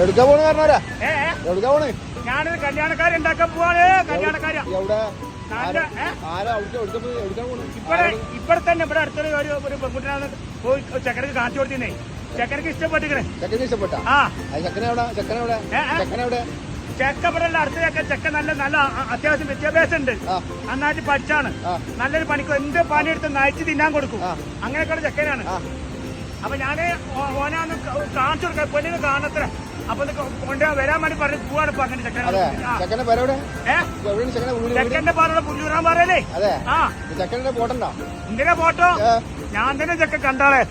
എടുക്കാൻ പോണ കാരണവരാ? എടുക്കാൻ പോണ്? ഞാനൊരു കല്യാണക്കാരി ഉണ്ടാക്കാൻ പോവാണ്. കല്യാണക്കാരാ എവിടെ? ഇവിടെ തന്നെ ഇവിടെ അടുത്തൊരു ഒരു ഒരു പെൺകുട്ടിനാണ് പോയി ചെക്കനക്ക് കാണിച്ചു കൊടുത്തിരുന്നേ. ചെക്കനക്ക് ഇഷ്ടപ്പെട്ടിക്കണേ ചെക്കനെ ഇഷ്ടപ്പെട്ടാ? ആ. ചെക്കനെ എവിടെ? ചെക്കനെ എവിടെ? ചെക്കനെ എവിടെ? ചെക്ക ഇവിടെ അടുത്ത ചെക്കൻ ചെക്കൻ നല്ല നല്ല അത്യാവശ്യം വിദ്യാഭ്യാസം ഉണ്ട് നന്നായിട്ട് പഠിച്ചാണ്. നല്ലൊരു പണിക്ക് എന്ത് പണിയെടുത്ത് നയിച്ച് തിന്നാൻ കൊടുക്കും. അങ്ങനെയൊക്കെയുള്ള ചെക്കനാണ്. അപ്പൊ ഞാൻ ഓനാന്ന് കാണിച്ചു കൊടുക്കാം പെണ്ണിന് കാണത്ര അപ്പൊ കൊണ്ട് വരാൻ വേണ്ടി പറഞ്ഞു പോവാണ് അങ്ങനെ ചെക്കന്റെ പേര് എവിടെ? ഏ? എവിടെയാണ് ചെക്കനെ വീട്? വീട് ചെക്കന്റെ പാറയുടെ പുല്ലൂരാൻ പറയലേ അതെ. ആ. ചെക്കന്റെ എന്തിനാ ഫോട്ടോ? ഞാൻ തന്നെ ചെക്കൻ കണ്ടാളെ.